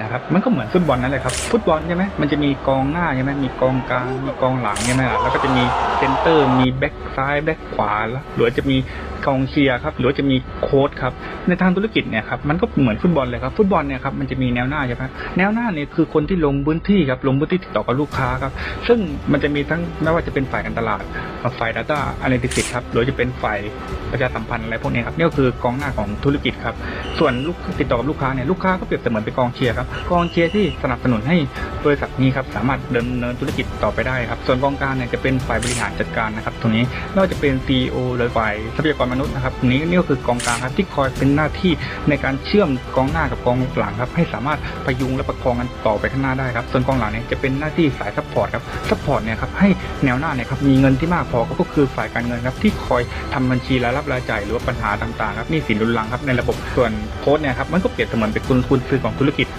นะครับมันก็เหมือนฟุตบอลนั่นแหละครับฟุตบอลใช่ไหมมันจะมีกองหน้าใช่ไหมมีกองกลางมีกองหลังใช่ไหมล่ะแล้วก็จะมีเซนเตอร์ มีแบ็กซ้ายแบ็กขวาแล้วหรือจะมีกองเชียร์ครับหรือจะมีโค้ชครับในทางธุรกิจเนี่ยครับมันก็เหมือนฟุตบอลเลยครับฟุตบอลเนี่ยครับมันจะมีแนวหน้าใช่ไหมแนวหน้าเนี่ยคือคนที่ลงพื้นที่ครับลงพื้นที่ติดต่อกับลูกค้าครับซึ่งมันจะมีทั้งไม่ว่าจะเป็นฝ่ายการตลาดฝ่าย Data Analytics ครับหรือจะเป็นฝ่ายประชาสัมพันธ์อะไรพวกนี้ครับนี่ก็คือกองหน้าของธุรกิจครับส่วนลูกติดต่อกับลูกค้าเนี่ยลูกค้าก็เปรียบเสมือนเป็นกองเชียร์ครับกองเชียร์ที่สนับสนุนให้บริษัทนี้ครับสามารถดำเนินธุรกิจต่อไปได้ครับ ส่วนกองกลางเนี่ยจะเป็นฝ่ายบริหารจัดการนะครับตรงนี้ไม่ว่าจะเป็น CEO หรือฝ่ายทรัพยากรมนุษย์นะครับนี้นี่ก็คือกองกลางครับที่คอยเป็นหน้าที่ในการเชื่อมกองหน้ากับกองหลังครับให้สามารถพยุงและประคองกันต่อไปข้างหน้าได้ครับส่วนกองหลังเนี่ยจะเป็นหน้าที่สายซัพพอร์ตครับซัพพอร์ตเนี่ยครับให้แนวหน้าเนี่ยครับมีเงินที่มากพอก็คือฝ่ายการเงินครับที่คอยทำบัญชีรายรับรายจ่ายหรือว่าปัญหาต่างๆครับนี่สินรุนรังครับในระบบส่วนโค้ดเนี่ยครับมันก็เปรียบเสมือนเป็นคุณคุณซื้อของธุรกิจครับ